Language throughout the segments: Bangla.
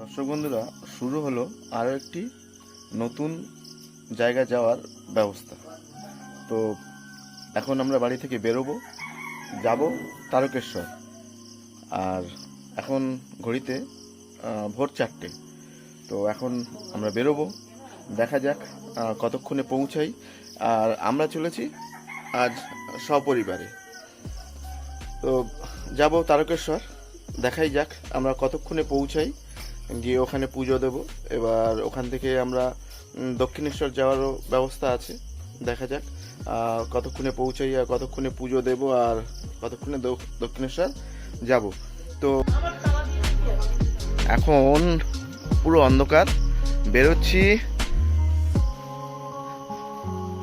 দর্শক বন্ধুরা, শুরু হলো আরও একটি নতুন জায়গা যাওয়ার ব্যবস্থা। তো এখন আমরা বাড়ি থেকে বেরোবো, যাব তারকেশ্বর। আর এখন ঘড়িতে ভোর চারটে। তো এখন আমরা বেরোবো, দেখা যাক কতক্ষণে পৌঁছাই। আর আমরা চলেছি আজ সপরিবারে। তো যাব তারকেশ্বর, দেখাই যাক, আমরা কতক্ষণে পৌঁছাই, গিয়ে ওখানে পুজো দেব। এবার ওখান থেকে আমরা দক্ষিণেশ্বর যাওয়ারও ব্যবস্থা আছে, দেখা যাক কতক্ষণে পৌঁছাই আর কতক্ষণে পুজো দেব আর কতক্ষণে দক্ষিণেশ্বর যাব। তো এখন পুরো অন্ধকার, বেরোচ্ছি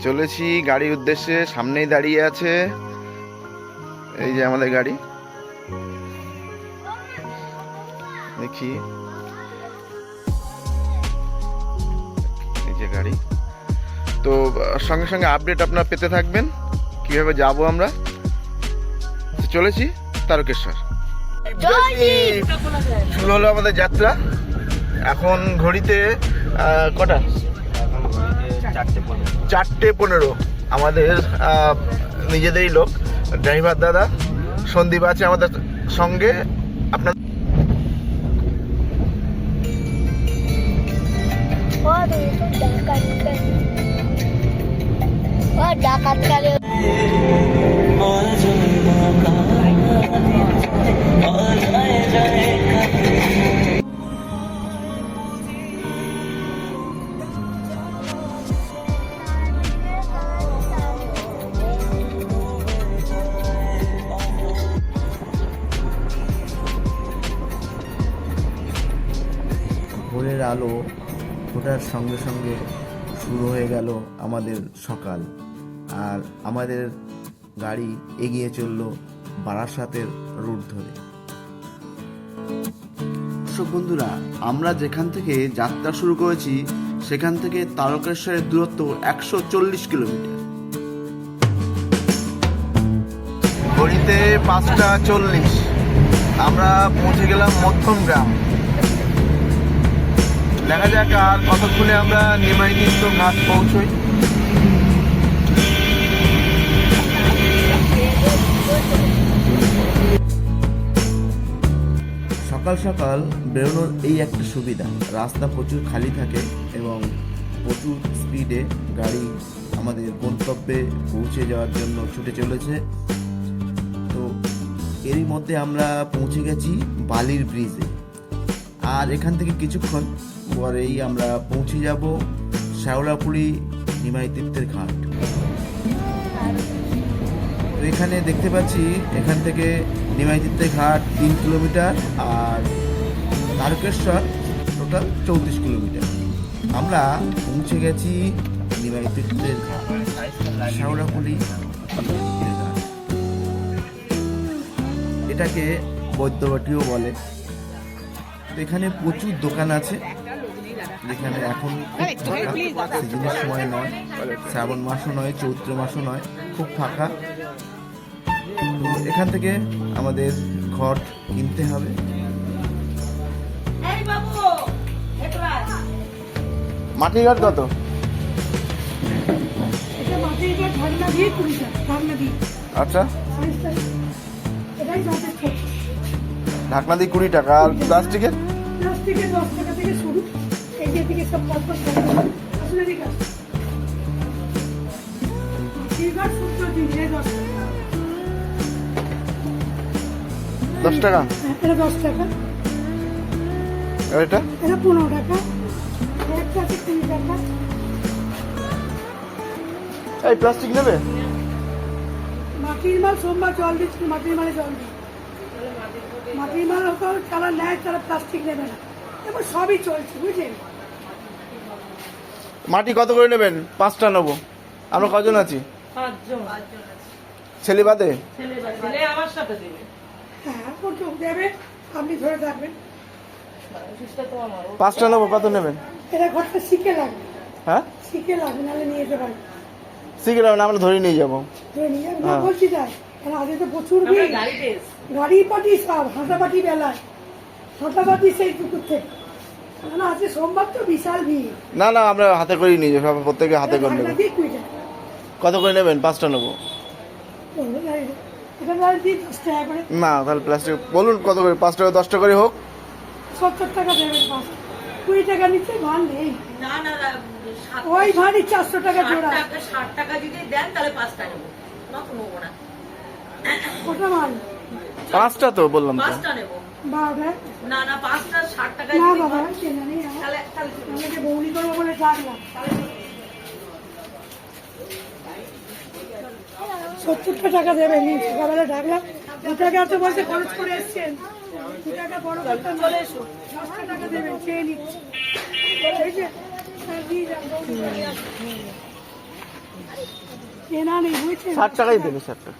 চলেছি গাড়ির উদ্দেশ্যে, সামনেই দাঁড়িয়ে আছে। এই যে আমাদের গাড়ি। দেখি। এই যে গাড়ি। তো, সঙ্গে সঙ্গে আপডেট আপনারা পেতে থাকবেন। কীভাবে যাব আমরা? চলেছি, তারকেশ্বর। শুরু হলো আমাদের যাত্রা। এখন ঘড়িতে কটা? চারটে পনেরো। আমাদের নিজেদেরই লোক। ড্রাইভার দাদা সন্দীপ আছে আমাদের সঙ্গে। আপনার ডাকাত কালে আলো ফোটার সঙ্গে সঙ্গে শুরু হয়ে গেল আমাদের সকাল। আর আমাদের গাড়ি এগিয়ে চলল বারাসাতের রুট ধরে। দর্শক বন্ধুরা, আমরা যেখান থেকে যাত্রা শুরু করেছি, সেখান থেকে তারকেশ্বরের দূরত্ব একশো চল্লিশ কিলোমিটার। ঘড়িতে পাঁচটা চল্লিশ। আমরা পৌঁছে গেলাম মধ্যম গ্রাম। দেখা যাক আর কতক্ষণে আমরা নিমাইনিত্য ঘাট পৌঁছই। সকাল সকাল বেরোনোর এই একটা সুবিধা, রাস্তা প্রচুর খালি থাকে এবং প্রচুর স্পিডে গাড়ি আমাদের গন্তব্যে পৌঁছে যাওয়ার জন্য ছুটে চলেছে। তো এরই মধ্যে আমরা পৌঁছে গেছি বালির ব্রিজে। আর এখান থেকে কিছুক্ষণ পরেই আমরা পৌঁছে যাব শ্যাওলাপুরি নিমাই তীর্থের ঘাট। এখানে দেখতে পাচ্ছি এখান থেকে নিমাই তীর্থের ঘাট তিন কিলোমিটার আর তারকেশ্বর টোটাল চৌত্রিশ কিলোমিটার। আমরা পৌঁছে গেছি নিমাই তীর্থের ঘাট ঘাট। এটাকে বৈদ্যবাটিও বলে। এখানে প্রচুর দোকান আছে। যেখানে এখন খুব ফাঁকা। সিজনের সময় নয় শ্রাবণ মাসও নয় চৈত্র মাসও নয় খুব ফাঁকা। এখান থেকে আমাদের ঘট কিনতে হবে। মাটি কত? মাটির ঘর দিয়ে আচ্ছা। ঢাকনা দিয়ে কুড়ি টাকা আর প্লাস্টিকের? প্লাস্টিকের দশ টাকা থেকে শুরু। এই যে দিকে সব পরপর আসলে দশ টাকা। দশ টাকা? হ্যাঁ, এটা দশ টাকা। আর এটা? এটা পনেরো টাকা। একটা আছে কুড়ি টাকা। এই প্লাস্টিক নেবে? মাটির মাল সোমবার জল দিচ্ছি মাটির মালে জল দিই মাটির মাল হতো তারা নেয় তারা প্লাস্টিক নেবে না। এবার সবই চলছে বুঝলেন? মাটি কত করে নেবেন? পাঁচটা নেব। আমরা কজন আছি? ছেলে বাদে? হ্যাঁ আপনি ধরে থাকবেন অফিসটা তো আমার ও পাঁচটা নেব কত নেবেন? হ্যাঁ? শিখে লাগবে আমরা ধরে নিয়ে যাব। ধরে নিয়ে যাবে। না হ্যাঁ। তো প্রচুর গাড়ি পাটি সব হাঁটাপাটি বেলায়। হাঁটাপাটি সেই পুকুর থেকে। না না আমরা হাতে করেই নিয়ে যাব প্রত্যেকে হাতে করে নেব। টাকা। কত করে নেবেন? পাঁচটা নেব। টাকা না তাহলে প্লাস্টিক বলুন কত করে পাঁচ টাকা দশ টাকা করে হোক। সত্তর টাকা দেবেন কুড়ি টাকা নিচ্ছে ভার নেই। না না না, ওই ভারী চারশো টাকা জোড়া। ষাট টাকা যদি দেন তাহলে পাঁচটা নেব। নতুন নেব না। ওটা মাল পাঁচটা তো বললাম তো। পাঁচটা নেব। বারোটা না না পাঁচটা ষাট টাকা না বাবা দেন, নেই তাহলে তাহলে আমাকে বৌনি করব বলে ডাকলাম সত্তরটা টাকা দেবেন সকালবেলা ডাকলাম। দু টাকা তো বলতে খরচ করে এসছেন। দু টাকা বড় কথা চলে এসো। দশটা টাকা দেবেন চেয়ে নিচ্ছি। এই যে, দিয়ে যান, বৌনি করে আসুন। কেনা নেই বুঝছেন? ষাট টাকাই দেবে ষাট টাকা।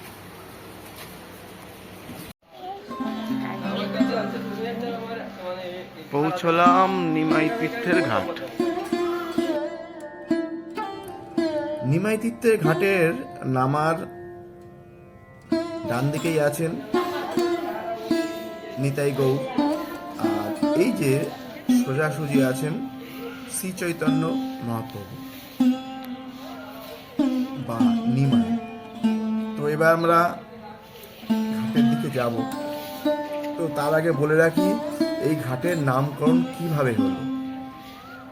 পৌঁছলাম নিমাই তীর্থের ঘাট। নিমাই তীর্থের ঘাটের নামার ডান দিকেই আছেন নিতাই গৌ আর এই যে সোজাসুজি আছেন শ্রী চৈতন্য মহাপ্রভু বা নিমাই। তো এবার আমরা ঘাটের দিকে যাব। তো তার আগে বলে রাখি এই ঘাটের নামকরণ কীভাবে হলো?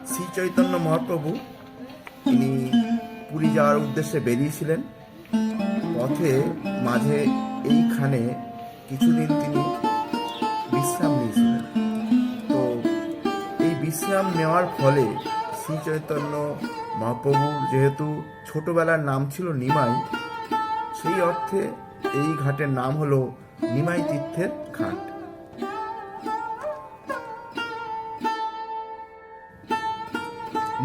শ্রী চৈতন্য মহাপ্রভু, তিনি পুরী যাওয়ার উদ্দেশ্যে বেরিয়েছিলেন। পথে মাঝে এইখানে কিছুদিন তিনি বিশ্রাম নিয়েছিলেন। তো এই বিশ্রাম নেওয়ার ফলে শ্রী চৈতন্য মহাপ্রভুর যেহেতু ছোটবেলার নাম ছিল নিমাই, সেই অর্থে এই ঘাটের নাম হলো নিমাই তীর্থের ঘাট।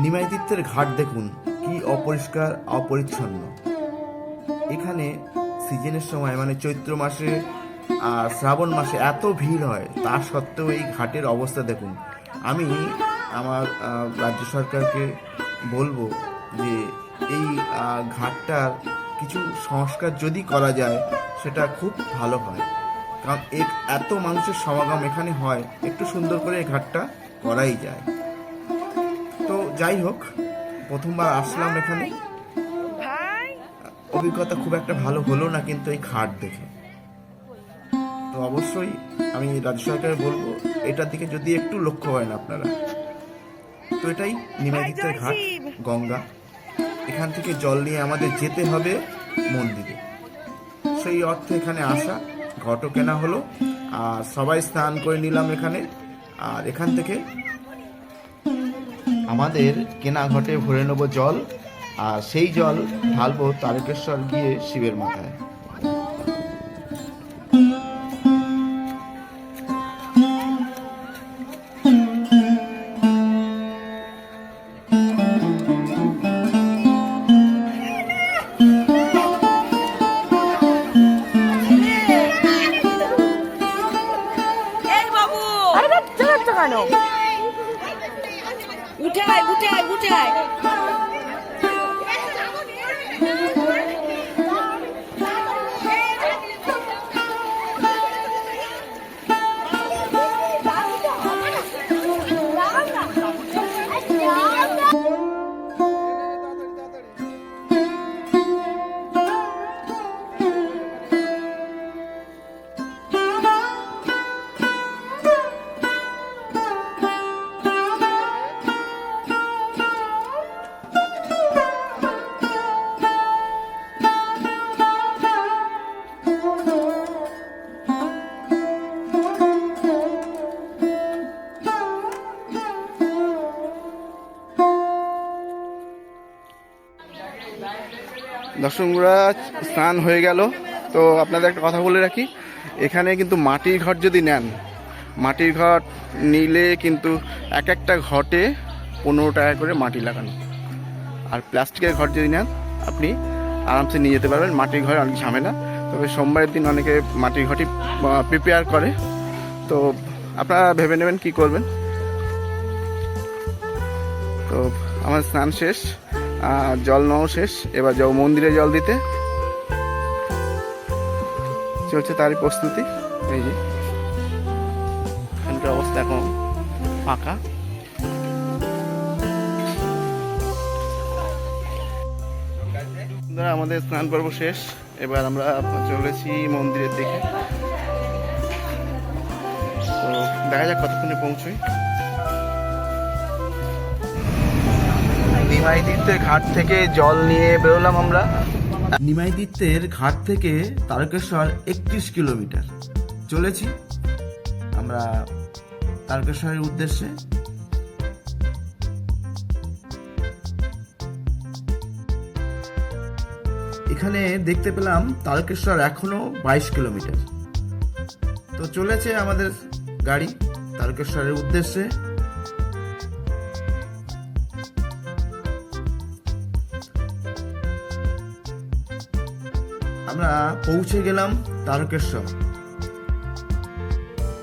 নিমাই তীর্থের ঘাট দেখুন, কি অপরিষ্কার, অপরিচ্ছন্ন। এখানে সিজনের সময় মানে চৈত্র মাসে আর শ্রাবণ মাসে এত ভিড় হয়, তা সত্ত্বেও এই ঘাটের অবস্থা দেখুন। আমি আমার রাজ্য সরকারকে বলব যে এই ঘাটটার কিছু সংস্কার যদি করা যায়, সেটা খুব ভালো হয়। কারণ এত মানুষের সমাগম এখানে হয়, একটু সুন্দর করে এই ঘাটটা করাই যায়। যাই হোক প্রথমবার আসলাম এখানে। অভিজ্ঞতা খুব একটা ভালো হলো না কিন্তু এই খাট দেখে। তো অবশ্যই আমি রাজ্য সরকারে বলব এটার দিকে যদি একটু লক্ষ্য করেন আপনারা। তো এটাই নিমাদিত্যের ঘাট গঙ্গা। এখান থেকে জল নিয়ে আমাদের যেতে হবে মন্দিরে। সেই অর্থে এখানে আসা ঘটও কেনা হলো আর সবাই স্নান করে নিলাম এখানে। আর এখান থেকে আমাদের কেনা ঘটে ভরে নেব জল আর সেই জল ঢালবো তারকেশ্বর গিয়ে শিবের মাথায়। দর্শকরা স্নান হয়ে গেল। তো আপনাদের একটা কথা বলে রাখি, এখানে কিন্তু মাটির ঘর যদি নেন, মাটির ঘর নিলে কিন্তু এক একটা ঘটে পনেরো টাকা করে মাটি লাগানো। আর প্লাস্টিকের ঘর যদি নেন, আপনি আরামসে নিয়ে যেতে পারবেন, মাটির ঘরে অনেক ঝামেলা। তবে সোমবারের দিন অনেকে মাটির ঘরটি প্রিপেয়ার করে। তো আপনারা ভেবে নেবেন কি করবেন। তো আমার স্নান শেষ। জল নেওয়াও শেষ। এবার যাও মন্দিরে জল দিতে। চলছে তারই প্রস্তুতি। এই যে, এখানকার অবস্থা এখন ফাঁকা। আমাদের স্নান পর্ব শেষ। এবার আমরা চলেছি মন্দিরের দিকে। তো দেখা যাক কতক্ষণে পৌঁছই। নিমাইদিত্যের ঘাট থেকে জল নিয়ে বেরোলাম আমরা। নিমাইদিত্যের ঘাট থেকে তারকেশ্বর একত্রিশ কিলোমিটার। চলেছি। আমরা তারকেশ্বরের উদ্দেশ্যে। এখানে দেখতে পেলাম তারকেশ্বর এখনও বাইশ কিলোমিটার। তো চলেছে আমাদের গাড়ি তারকেশ্বরের উদ্দেশ্যে। আমরা পৌঁছে গেলাম তারকেশ্বর।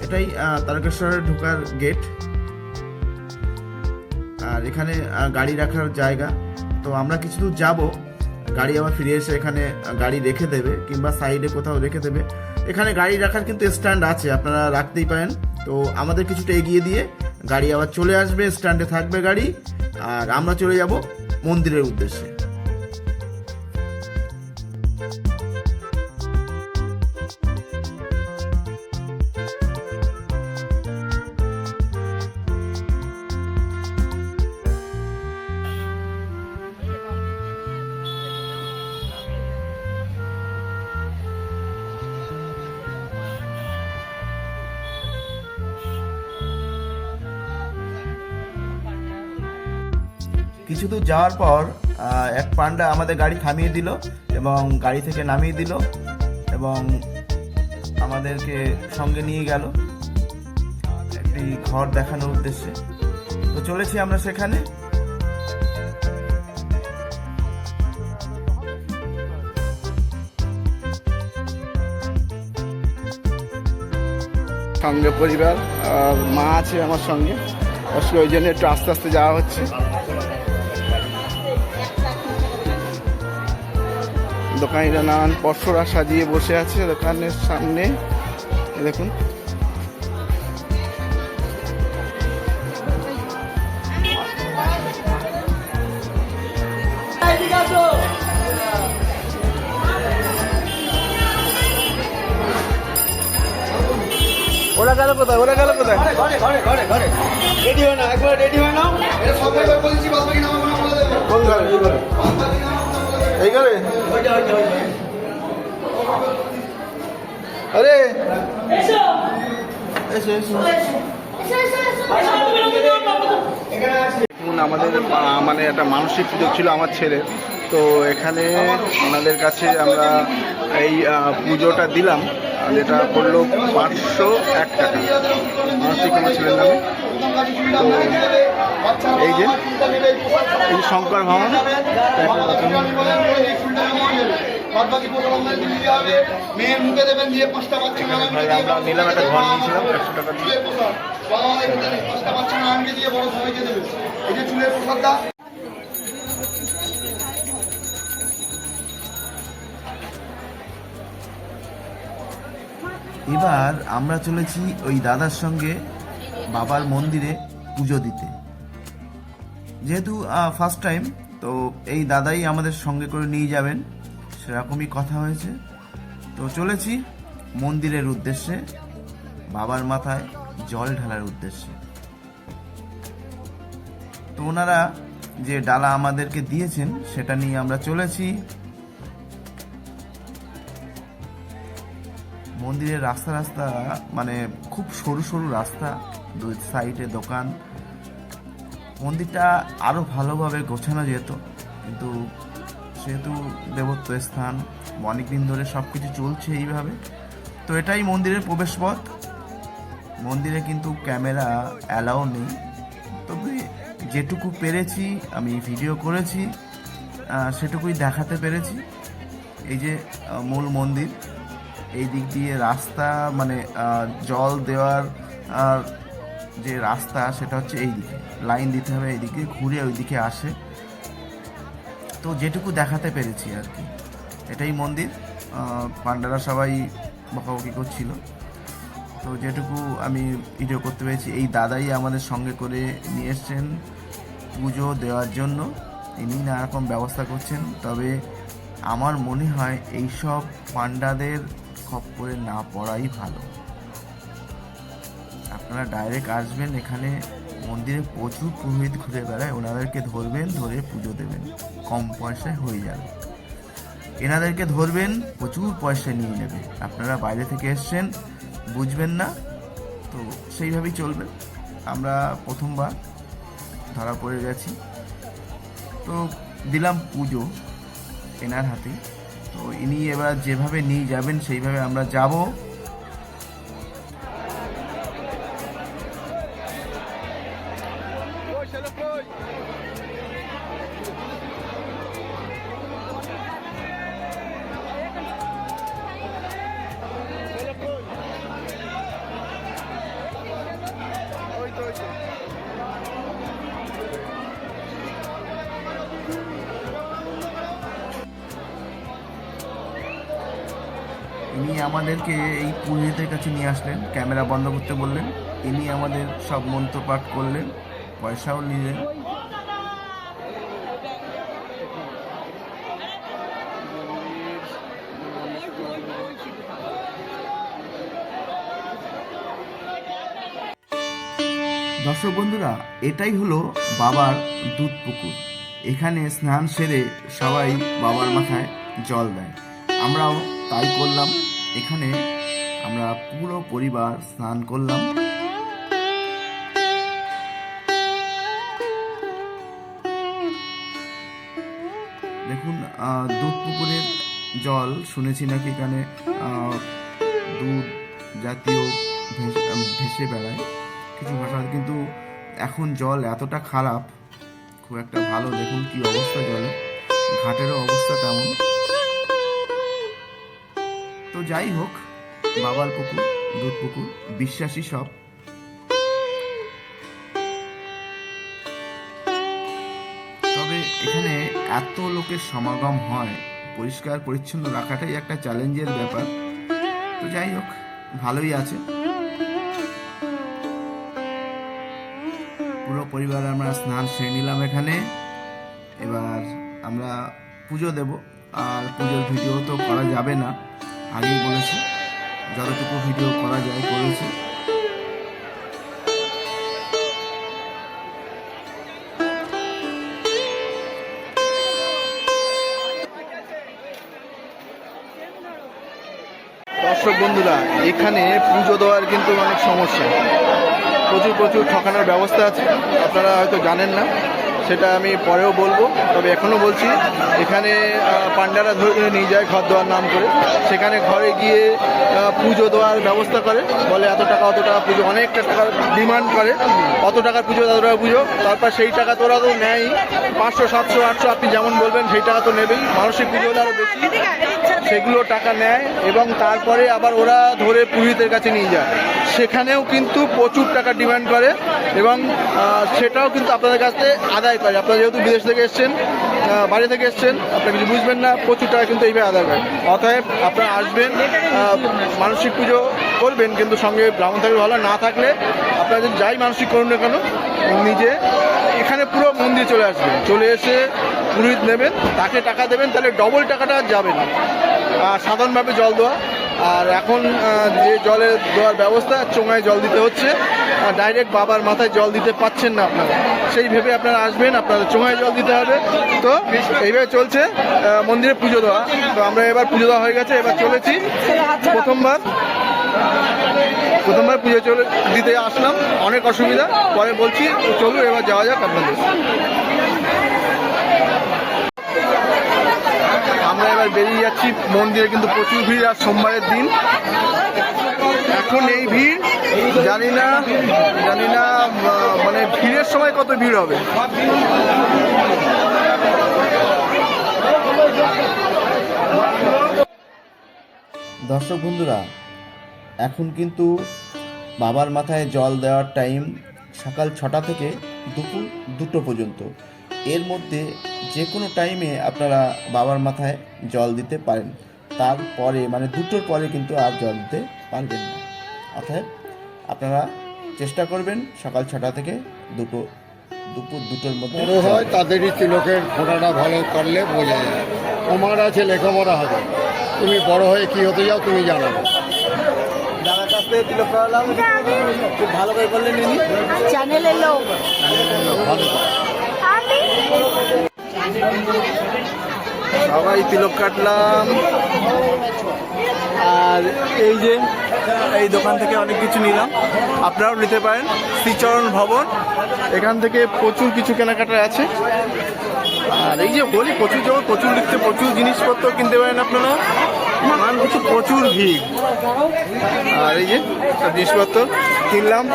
এটাই তারকেশ্বরের ঢোকার গেট আর এখানে গাড়ি রাখার জায়গা। তো আমরা কিছু দূর যাব। গাড়ি আবার ফিরে এসে এখানে গাড়ি রেখে দেবে কিংবা সাইডে কোথাও রেখে দেবে। এখানে গাড়ি রাখার কিন্তু স্ট্যান্ড আছে, আপনারা রাখতেই পারেন। তো আমাদের কিছুটা এগিয়ে দিয়ে গাড়ি আবার চলে আসবে স্ট্যান্ডে থাকবে গাড়ি। আর আমরা চলে যাব মন্দিরের উদ্দেশ্যে। যাওয়ার পর এক পান্ডা আমাদের গাড়ি থামিয়ে দিল এবং গাড়ি থেকে নামিয়ে দিল এবং আমাদেরকে সঙ্গে নিয়ে গেল একটি ঘর দেখানোর উদ্দেশ্যে। তো চলেছি আমরা সেখানে। সঙ্গে পরিবার আর মা আছে আমার সঙ্গে। ওই জন্য একটু আস্তে আস্তে যাওয়া হচ্ছে। দোকানিরা নানান পশরা সাজিয়ে বসে আছে দোকানের সামনে। দেখুন। ওরা গেল কোথায়? ওরা গেল কোথায়? রেডি হয় না? একবার রেডি হয় না? এটা বলেছি বাদ নাম বলে দেবো। কোন ঘরে। আরে। এসো। এসো দেখুন আমাদের মানে একটা মানসিক সুযোগ ছিল আমার ছেলে। তো এখানে ওনাদের কাছে আমরা এই পুজোটা দিলাম। আর যেটা পড়ল পাঁচশো এক টাকা। মানসিক আমার ছেলের নামে। এই যে এই শঙ্কর ভবন। এবার আমরা চলেছি ওই দাদার সঙ্গে বাবার মন্দিরে পুজো দিতে। যেহেতু ফার্স্ট টাইম তো এই দাদাই আমাদের সঙ্গে করে নিয়ে যাবেন। সেরকমই কথা হয়েছে। তো চলেছি মন্দিরের উদ্দেশ্যে, বাবার মাথায় জল ঢালার উদ্দেশ্যে। তো ওনারা যে ডালা আমাদেরকে দিয়েছেন, সেটা নিয়ে আমরা চলেছি। মন্দিরের রাস্তা রাস্তা মানে খুব সরু সরু রাস্তা। দুই সাইডে দোকান। মন্দিরটা আরও ভালোভাবে গোছানো যেত, কিন্তু সেহেতু দেবত্ব স্থান অনেক দিন ধরে সব কিছু চলছে এইভাবে। তো এটাই মন্দিরের প্রবেশপথ। মন্দিরে কিন্তু ক্যামেরা অ্যালাও নেই। তবে যেটুকু পেরেছি, আমি ভিডিও করেছি সেটুকুই দেখাতে পেরেছি। এই যে মূল মন্দির, এই দিক দিয়ে রাস্তা মানে জল দেওয়ার যে রাস্তা, সেটা হচ্ছে এই দিকে। লাইন দিতে হবে এইদিকে, ঘুরে ওই দিকে আসে। তো যেটুকু দেখাতে পেরেছি আর কি। এটাই মন্দির। পান্ডারা সবাই বকাবকি করছিল। তো যেটুকু আমি ভিডিও করতে পেরেছি, এই দাদাই আমাদের সঙ্গে করে নিয়ে এসছেন পুজো দেওয়ার জন্য। ইনি নানা রকম ব্যবস্থা করছেন। তবে আমার মনে হয় এইসব পান্ডাদের খপ্পরে না পড়াই ভালো। আপনারা ডাইরেক্ট আসবেন, এখানে মন্দিরে প্রচুর পুরোহিত ঘুরে বেড়ায়। ওনাদেরকে ধরবেন, ধরে পুজো দেবেন। কম পয়সায় হয়ে যাবে। এনাদেরকে ধরবেন, প্রচুর পয়সা নিয়ে নেবে। আপনারা বাইরে থেকে এসছেন, বুঝবেন না, তো সেইভাবেই চলবে। আমরা প্রথমবার ধরা পড়ে গেছি। তো দিলাম পুজো এনার হাতে তো ইনি এবার যেভাবে নিয়ে যাবেন, সেইভাবে আমরা যাব। আমাদেরকে এই পুরোহিতের কাছে নিয়ে আসলেন, ক্যামেরা বন্ধ করতে বললেন। ইনি আমাদের সব মন্ত্রপাঠ করলেন, পয়সাও নিলেন। দর্শক বন্ধুরা, এটাই হলো বাবার দুধ পুকুর। এখানে স্নান সেরে সবাই বাবার মাথায় জল দেয়। আমরাও তাই করলাম। এখানে আমরা পুরো পরিবার স্নান করলাম। দেখুন দুধ পুকুরের জল শুনেছি নাকি এখানে দুধ জাতীয় ভেস- বেড়ায়। কিছু ভাষা কিন্তু এখন জল এতটা খারাপ, খুব একটা ভালো। দেখুন কি অবস্থা জলে। ঘাটেরও অবস্থা তেমন। যাই হোক বাবার পুকুর, দুধ পুকুর, বিশ্বাসী সব। তবে এখানে এত লোকের সমাগম হয়, পরিষ্কার পরিচ্ছন্ন রাখাটাই একটা চ্যালেঞ্জের ব্যাপার। তো যাই হোক, ভালোই আছে। পুরো পরিবার আমরা স্নান সেরে নিলাম এখানে। এবার আমরা পুজো দেব, আর পুজোর ভিডিও তো করা যাবে না। আগেই বলেছি, যতটুকু ভিডিও করা যায় করেছি। দর্শক বন্ধুরা, এখানে পুজো দেওয়ার কিন্তু অনেক সমস্যা। প্রচুর প্রচুর ঠকানোর ব্যবস্থা আছে। আপনারা হয়তো জানেন না। সেটা আমি পরেও বলব, তবে এখনও বলছি, এখানে পান্ডারা ধরে ধরে নিয়ে যায় ঘর দেওয়ার নাম করে। সেখানে ঘরে গিয়ে পুজো দেওয়ার ব্যবস্থা করে, বলে এত টাকা, অত টাকা পুজো, অনেকটা টাকার ডিমান্ড করে, অত টাকার পুজো, এত টাকা পুজো, তারপর সেই টাকা তোরা তো নেয়ই। পাঁচশো, সাতশো, আটশো, আপনি যেমন বলবেন, সেই টাকা তো নেবেই। মানসিক পুজো হলে আরও বেশি। সেগুলো টাকা নেয় এবং তারপরে আবার ওরা ধরে পুরোহিতের কাছে নিয়ে যায়। সেখানেও কিন্তু প্রচুর টাকা ডিমান্ড করে এবং সেটাও কিন্তু আপনাদের কাছ থেকে আদায় করে। আপনারা যেহেতু বিদেশ থেকে এসছেন বাইরে থেকে এসছেন, আপনারা কিছু বুঝবেন না, প্রচুর টাকা কিন্তু এইভাবে আদায় করে। অতএব আপনারা আসবেন মানসিক পুজো করবেন, কিন্তু সঙ্গে ব্রাহ্মণ থাকলে ভালো, না থাকলে আপনারা যদি যাই মানসিক করুন না কেন, নিজে এখানে পুরো মন্দির চলে আসবেন। চলে এসে পুরোহিত নেবেন, তাকে টাকা দেবেন, তাহলে ডবল টাকাটা যাবে না। সাধারণভাবে জল দেওয়া। আর এখন যে জলের দেওয়ার ব্যবস্থা, চোঙায় জল দিতে হচ্ছে। ডাইরেক্ট বাবার মাথায় জল দিতে পাচ্ছেন না আপনারা। সেই ভেবে আপনারা আসবেন, আপনাদের চোঙায় জল দিতে হবে। তো এইভাবে চলছে মন্দিরে পুজো দেওয়া। তো আমরা এবার পুজো দেওয়া হয়ে গেছে, এবার চলেছি। প্রথমবার প্রথমবার পুজো চলে, দিতে আসলাম। অনেক অসুবিধা, পরে বলছি, চলুন, এবার যাওয়া যাক আপনাদের। আমরা এবার বেরিয়ে যাচ্ছি মন্দিরে, কিন্তু প্রচুর ভিড় আর সোমবারের দিন। এখন এই ভিড়, জানি না জানি না মানে ভিড়ের সময় কত ভিড় হবে। দর্শক বন্ধুরা, এখন কিন্তু বাবার মাথায় জল দেওয়ার টাইম সকাল ছটা থেকে দুপুর দুটো পর্যন্ত। এর মধ্যে যে কোনো টাইমে আপনারা বাবার মাথায় জল দিতে পারেন। তারপরে মানে দুটোর পরে কিন্তু আর জল দিতে পারবেন না। অর্থাৎ আপনারা চেষ্টা করবেন সকাল ছটা থেকে দুটো দুপুর দুটোর মধ্যে বড় হয় তাদেরই তিলকের ফোঁটাটা ভালো করলে বোঝা যায়। তোমার আছে লেখাপড়া হবে। তুমি বড় হয়ে কি হতে যাও তুমি জানাবে দাদার কাছ থেকে তিলক করালাম। খুব ভালো করে করলেন চ্যানেলের লোক। সবাই তিলক কাটলাম। আর এই যে, এই দোকান থেকে অনেক কিছু নিলাম। আপনারাও নিতে পারেন। শ্রীচরণ ভবন, এখান থেকে প্রচুর কিছু কেনাকাটা আছে। আর এই যে বলি প্রচুর যখন প্রচুর লিখতে প্রচুর জিনিসপত্র কিনতে পারেন আপনারা। নানান কিছু প্রচুর ভিড়। আর এই যে জিনিসপত্র কিনলাম।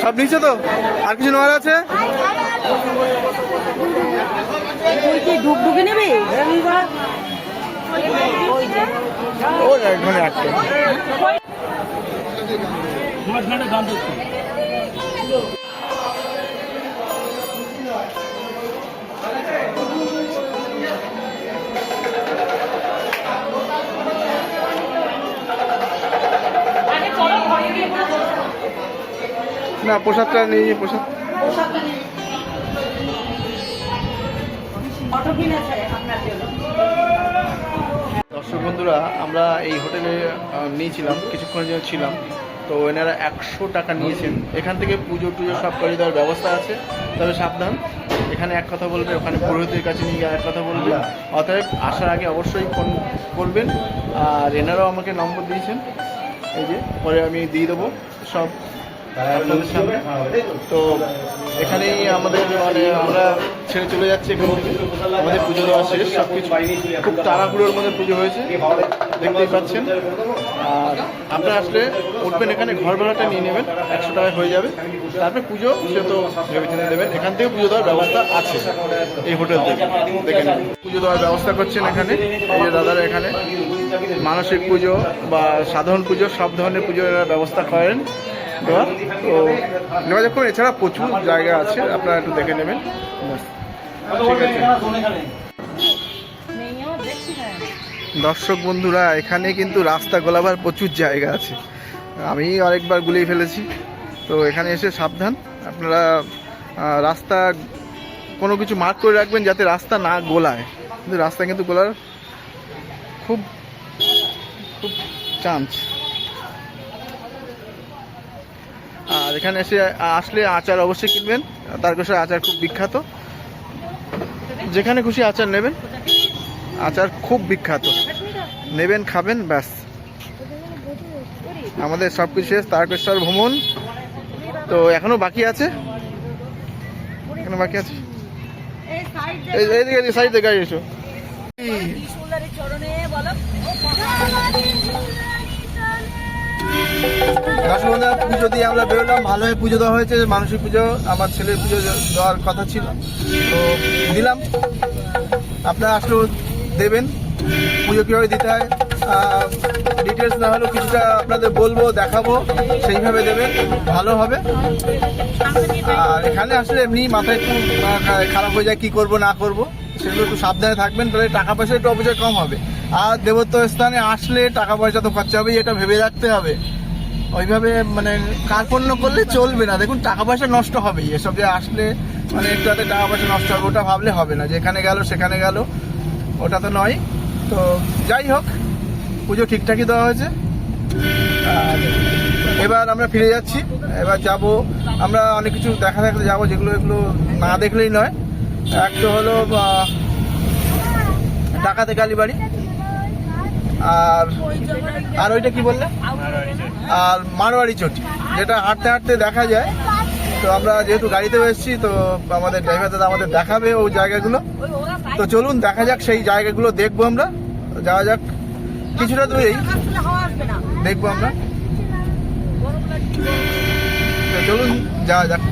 সব নিচ্ছে তো? আর কিছু নেওয়ার আছে? তুই কি ডুবডুবি নেবে? ও এখানে না প্রসাদটা নেই প্রসাদ দর্শক বন্ধুরা আমরা এই হোটেলে নিয়েছিলাম কিছুক্ষণের জন্য ছিলাম। তো এনারা একশো টাকা নিয়েছেন। এখান থেকে পুজো টুজো সব করে দেওয়ার ব্যবস্থা আছে। তবে সাবধান এখানে এক কথা বলবে ওখানে পুরোহিতের কাছে নিয়ে গিয়ে এক কথা বলবে। অতএব আসার আগে অবশ্যই ফোন করবেন। আর এনারাও আমাকে নম্বর দিয়েছেন। এই যে পরে আমি দিয়ে দেবো সব। তো এখানেই আমাদের মানে আমরা ছেড়ে চলে যাচ্ছি এখান। আমাদের পুজো দেওয়া শেষ সব কিছু খুব তাড়াহুড়োর মধ্যে পুজো হয়েছে, দেখতেই পাচ্ছেন। আর আপনারা আসলে উঠবেন এখানে, ঘর ভাড়াটা নিয়ে নেবেন, একশো টাকায় হয়ে যাবে। তারপরে পুজো, সে তো ভেবে চিন্তে দেবেন। এখান থেকে পুজো দেওয়ার ব্যবস্থা আছে, এই হোটেল থেকে। দেখে নেবেন পুজো দেওয়ার ব্যবস্থা করছেন এখানে, এই দাদারা এখানে। মানসিক পুজো বা সাধারণ পুজো, সব ধরনের পুজোর ব্যবস্থা করেন। দেওয়া তো নেওয়া যখন এছাড়া প্রচুর জায়গা আছে, আপনারা একটু দেখে নেবেন। ঠিক আছে। দর্শক বন্ধুরা, এখানে কিন্তু রাস্তা গোলাবার প্রচুর জায়গা আছে। আমি অনেকবার গুলিয়ে ফেলেছি। তো এখানে এসে সাবধান। আপনারা রাস্তা কোনো কিছু মার্ক করে রাখবেন যাতে রাস্তা না গোলায়। কিন্তু রাস্তা কিন্তু গোলার খুব খুব চান্স আর এখানে এসে আসলে আচার অবশ্যই কিনবেন তারকেশ্বর আচার খুব বিখ্যাত যেখানে খুশি আচার নেবেন আচার খুব বিখ্যাত নেবেন খাবেন ব্যাস আমাদের সব কিছু শেষ তারকেশ্বর ভ্রমণ তো এখনও বাকি আছে এখনও বাকি আছে এই এইদিকে সাইডে গাড়ি এসো চরণে বলো দর্শকবন্ধুরা পুজো দিয়ে আমরা বেরোলাম। ভালোভাবে পুজো দেওয়া হয়েছে মানসিক পুজো, আমার ছেলের পুজো দেওয়ার কথা ছিল। তো দিলাম। আপনারা আসলেও দেবেন। পুজো কীভাবে দিতে হয় ডিটেলস না হলেও কিছুটা আপনাদের বলব, দেখাবো। সেইভাবে দেবেন, ভালো হবে। আর এখানে আসলে এমনি মাথায় একটু খারাপ হয়ে যায় কী করব, না করব। সেগুলো একটু সাবধানে থাকবেন, তাহলে টাকা পয়সা একটু অপচয় কম হবে। আর দেবত্ব স্থানে আসলে টাকা পয়সা তো খরচা হবে এটা ভেবে রাখতে হবে। ওইভাবে মানে কার কার্পণ্য করলে চলবে না। দেখুন, টাকা পয়সা নষ্ট হবেই। এসব যে আসলে মানে একটু হাতে টাকা পয়সা নষ্ট হবে, ওটা ভাবলে হবে না। যেখানে গেল, সেখানে গেল। ওটা তো নয়। তো যাই হোক, পুজো ঠিকঠাকই দেওয়া হয়েছে। আর এবার আমরা ফিরে যাচ্ছি। এবার যাব, আমরা অনেক কিছু দেখা থাকতে যাব, যেগুলো এগুলো না দেখলেই নয়। একটা হলো ডাকাতে কালীবাড়ি। আর আর ওইটা কি বললে? আর মারোয়ারি চটি, যেটা হাঁটতে হাঁটতে দেখা যায়। তো আমরা যেহেতু গাড়িতে এসেছি, তো আমাদের ড্রাইভার দাদা আমাদের দেখাবে ওই জায়গাগুলো। তো চলুন, দেখা যাক সেই জায়গাগুলো দেখব আমরা। যাওয়া যাক। কিছুটা দূরেই দেখব আমরা। চলুন, যাওয়া যাক।